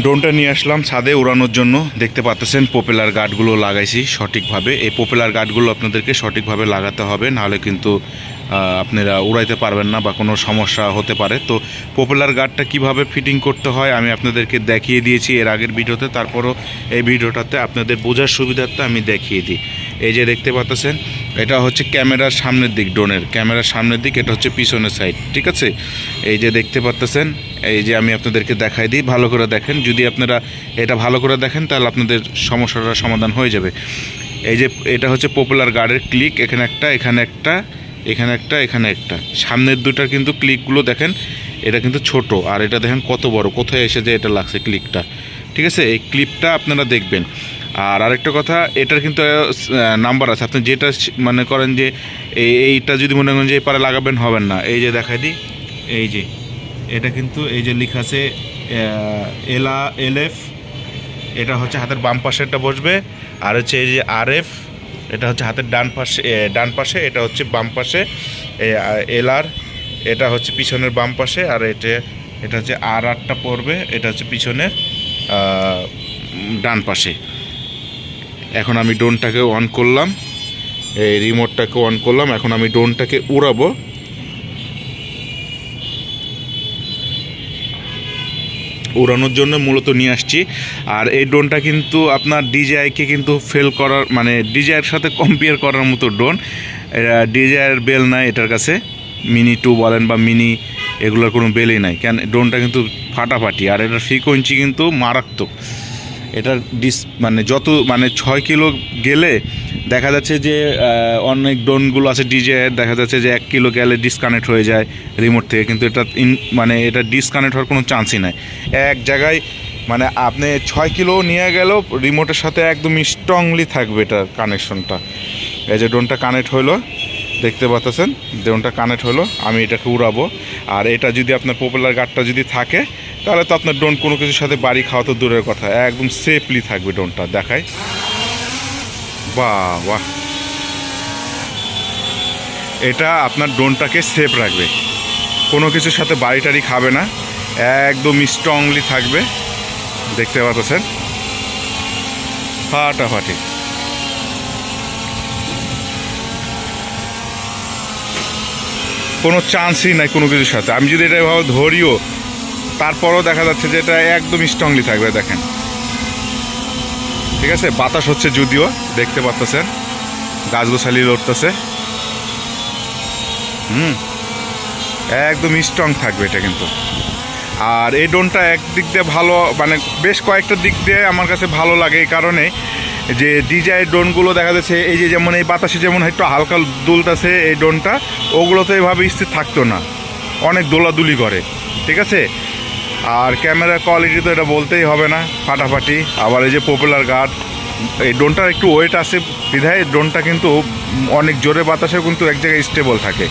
ড্রোনটা নিয়ে আসলাম ছাদে উড়ানোর জন্য। দেখতে পাচ্ছেন পপুলার গার্ডগুলো লাগাইছি সঠিকভাবে। এই পপুলার গার্ডগুলো আপনাদেরকে সঠিকভাবে লাগাতে হবে, নাহলে কিন্তু আপনারা উড়াইতে পারবেন না বা কোনো সমস্যা হতে পারে। তো পপুলার গার্ডটা কীভাবে ফিটিং করতে হয় আমি আপনাদেরকে দেখিয়ে দিয়েছি এর আগের ভিডিওতে। তারপরও এই ভিডিওটাতে আপনাদের বোঝার সুবিধার্থে আমি দেখিয়ে দিই। এই যে দেখতে পাচ্ছেন এটা হচ্ছে ক্যামেরার সামনের দিক, ড্রোনের ক্যামেরার সামনের দিক, এটা হচ্ছে পিছনের সাইড ঠিক আছে? এই যে দেখতে পাচ্ছেন এই যে আমি আপনাদেরকে দেখাই দিই, ভালো করে দেখেন। যদি আপনারা এটা ভালো করে দেখেন, তাহলে আপনাদের সমস্যাটা সমাধান হয়ে যাবে। এই যে এটা হচ্ছে পপুলার গার্ডের ক্লিক এখানে একটা এখানে একটা এখানে একটা এখানে একটা। সামনের দুটার কিন্তু ক্লিকগুলো দেখেন, এটা কিন্তু ছোট, আর এটা দেখেন কত বড়, কোথায় এসে যে এটা লাগছে ক্লিকটা ঠিক আছে? এই ক্লিপটা আপনারা দেখবেন। আর আরেকটা কথা, এটার কিন্তু নাম্বার আছে। আপনি যেটা মনে করেন যে, এই, এইটা যদি মনে করেন যে পারে লাগাবেন, হবেন না। এই যে দেখাই দিই, এই যে, এটা কিন্তু, এই যে লেখা আছে এলা এল এফ এটা হচ্ছে হাতের বাম পাশেরটা বসবে। আর হচ্ছে এই যে আর এফ এটা হচ্ছে হাতের ডান পাশে ডান পাশে, এটা হচ্ছে বাম পাশে এল আর এটা হচ্ছে পিছনের বাম পাশে, আর এটা এটা হচ্ছে আর আরটা পড়বে, এটা হচ্ছে পিছনের ডান পাশে। এখন আমি ড্রোনটাকে অন করলাম। এই রিমোটটাকে অন করলাম। এখন আমি ড্রোনটাকে উড়াবো। উড়ানোর জন্য মূলত নিয়ে আসছি। আর এই ড্রোনটা কিন্তু আপনার ডিজিআইকে কিন্তু ফেল করার মানে ডিজিআইয়ের সাথে কম্পেয়ার করার মতো ড্রোন। ডিজিআইয়ের বেল নাই এটার কাছে। মিনি টু বলেন বা মিনি এগুলোর কোনো বেলই নাই। কেন? ড্রোনটা কিন্তু ফাটাফাটি। আর এটার ফ্রিকোয়েন্সি কিন্তু মারাত্মক। এটার ডিস মানে যত মানে ছয় কিলো গেলে দেখা যাচ্ছে যে অনেক ড্রোনগুলো আছে ডিজে দেখা যাচ্ছে যে এক কিলো গেলে ডিসকানেক্ট হয়ে যায় রিমোট থেকে, কিন্তু এটা ইন মানে এটা ডিসকানেক্ট হওয়ার কোনো চান্সই নাই। এক জায়গায় মানে আপনি ছয় কিলো নিয়ে গেলেও রিমোটের সাথে একদম স্ট্রংলি থাকবে এটার কানেকশনটা এই যে ড্রোনটা কানেক্ট হলো দেখতে পাচ্ছেন ড্রোনটা কানেক্ট হলো আমি এটাকে উড়াবো। আর এটা যদি আপনার পপুলার গার্ডটা যদি থাকে তাহলে তো আপনার ড্রোন কোনো কিছুর সাথে বাড়ি খাওয়া তো দূরের কথা। একদম সেফলি থাকবে ড্রোনটা দেখায় বাহ বাহ। এটা আপনার ড্রোনটাকে সেফ রাখবে। কোনো কিছুর সাথে বাড়ি টাড়ি খাবে না, একদম স্ট্রংলি থাকবে। দেখতে পাচ্ছেন? ফাটাফাটি। কোনো চান্সই নাই কোনো কিছুর সাথে। আমি যদি এটা এভাবে ধরিও তারপরও দেখা যাচ্ছে যে এটা একদম স্ট্রংলি থাকবে, দেখেন। ঠিক আছে? বাতাস হচ্ছে যদিও, দেখতে পাচ্ছেন গাছগোছালি লড়তেছে। হুম। একদম স্ট্রং থাকবে এটা কিন্তু। আর এই ড্রোনটা একদিক দিয়ে ভালো মানে বেশ কয়েকটা দিক দিয়ে আমার কাছে ভালো লাগে এই কারণে যে ডিজাই ড্রোনগুলো দেখা যাচ্ছে, এই যে যেমন এই বাতাসে যেমন একটু হালকা দুলতেছে এই ড্রোনটা ওগুলো তো এইভাবে স্থির থাকতো না। অনেক দোলাদুলি করে। ঠিক আছে? আর ক্যামেরার কোয়ালিটি তো এটা বলতেই হবে না, ফাটাফাটি। আবার এই যে পপুলার গার্ড এই ড্রোনটার একটু ওয়েট আছে, বিধায় ড্রোনটা কিন্তু অনেক জোরে বাতাসেও কিন্তু এক জায়গায় স্টেবল থাকে।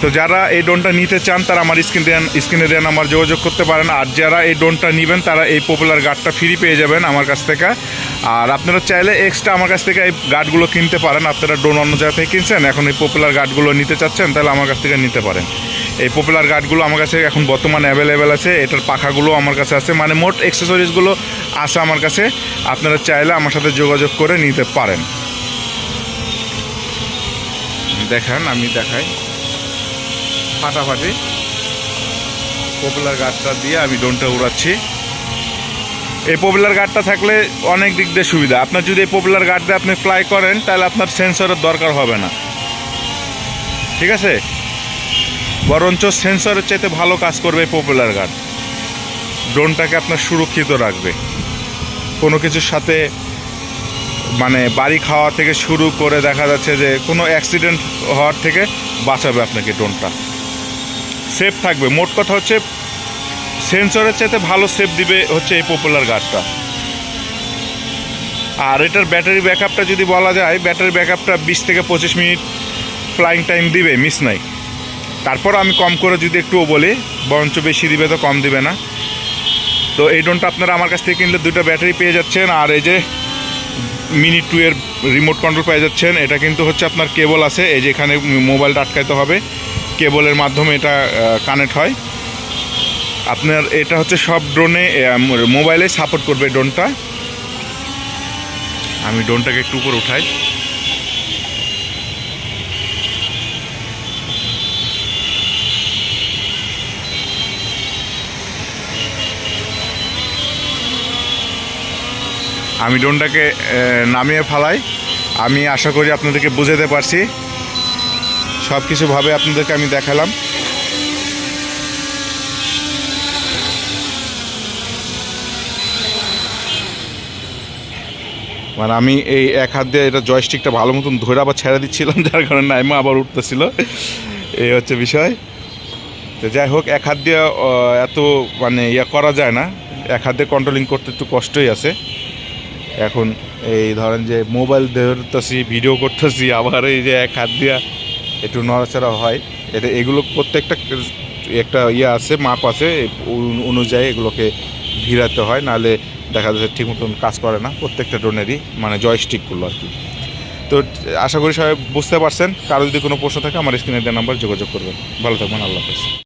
তো যারা এই ড্রোনটা নিতে চান, তারা আমার স্ক্রিন দেন স্ক্রিনে দেন আমার যোগাযোগ করতে পারেন। আর যারা এই ড্রোনটা নেবেন, তারা এই পপুলার গার্ডটা ফ্রি পেয়ে যাবেন আমার কাছ থেকে। আর আপনারা চাইলে এক্সট্রা আমার কাছ থেকে এই গার্ডগুলো কিনতে পারেন। আপনারা ড্রোন অন্য জায়গা থেকে কিনছেন, এখন এই পপুলার গার্ডগুলো নিতে চাচ্ছেন, তাহলে আমার কাছ থেকে নিতে পারেন। এই পপুলার গার্ডগুলো আমার কাছে এখন বর্তমানে অ্যাভেলেবেল আছে। এটার পাখাগুলো আমার কাছে আছে। মানে মোট অ্যাক্সেসরিজগুলো আছে আমার কাছে। আপনারা চাইলে আমার সাথে যোগাযোগ করে নিতে পারেন। দেখেন, আমি দেখাই। ফাটাফাটি। পপুলার গার্ডটা দিয়ে আমি ডোনটা উড়াচ্ছি। এই পপুলার গার্ডটা থাকলে অনেক দিক দিয়ে সুবিধা। আপনার যদি এই পপুলার গার্ড দিয়ে আপনি ফ্লাই করেন, তাহলে আপনার সেন্সরের দরকার হবে না। ঠিক আছে? বরঞ্চ সেন্সরের চাইতে ভালো কাজ করবে পপুলার গার্ড ড্রোনটাকে আপনার সুরক্ষিত রাখবে। কোনো কিছুর সাথে মানে বাড়ি খাওয়া থেকে শুরু করে দেখা যাচ্ছে যে কোনো অ্যাক্সিডেন্ট হওয়ার থেকে বাঁচাবে আপনাকে ড্রোনটা। সেফ থাকবে। মোট কথা হচ্ছে সেন্সরের চাইতে ভালো সেফ দিবে হচ্ছে এই পপুলার গার্ডটা আর এটার ব্যাটারি ব্যাকআপটা যদি বলা যায়, ব্যাটারি ব্যাকআপটা বিশ থেকে পঁচিশ মিনিট ফ্লাইং টাইম দিবে মিস নাই। তারপর আমি কম করে যদি একটুও বলি, বরঞ্চ বেশি দিবে তো কম দিবে না। তো এই ড্রোনটা আপনারা আমার কাছ থেকে কিনলে দুটো ব্যাটারি পেয়ে যাচ্ছেন, আর এই যে মিনি টু এর রিমোট কন্ট্রোল পেয়ে যাচ্ছেন, এটা কিন্তু হচ্ছে আপনার কেবল আছে, এই যে এখানে মোবাইলটা আটকাইতে হবে। কেবলের মাধ্যমে এটা কানেক্ট হয়। আপনার এটা হচ্ছে সব ড্রোনে মোবাইলে সাপোর্ট করবে ড্রোনটা। আমি ড্রোনটাকে একটু উপর উঠাই। আমি ড্রোনটাকে নামিয়ে ফেলাই। আমি আশা করি আপনাদেরকে বুঝাতে পারছি। সব কিছুভাবে আপনাদেরকে আমি দেখালাম। মানে আমি এই এক হাত দিয়ে এটা জয়স্টিকটা ভালো মতন ধরে আবার ছেড়ে দিচ্ছিলাম, যার কারণে নাইমা আবার উঠতেছিল। এই হচ্ছে বিষয়। তো যাই হোক, এক হাত দিয়ে এত মানে ইয়া করা যায় না। এক হাত দিয়ে কন্ট্রোলিং করতে একটু কষ্টই আছে। এখন এই ধরেন যে মোবাইল ধরতেছি, ভিডিও করতেছি, আবার এই যে এক হাত দিয়া একটু নড়াচড়া হয়। এটা এগুলো প্রত্যেকটা একটা ইয়ে আছে, মাপ আছে অনুযায়ী এগুলোকে ভিড়াতে হয়, নাহলে দেখা যাচ্ছে ঠিক মতন কাজ করে না প্রত্যেকটা ড্রোনেরই মানে জয়স্টিকগুলো আর কি। তো আশা করি সবাই বুঝতে পারছেন। কারও যদি কোনো প্রশ্ন থাকে, আমার স্ক্রিনে দেওয়া নাম্বার যোগাযোগ করবেন। ভালো থাকবেন, আল্লাহ হাফেজ।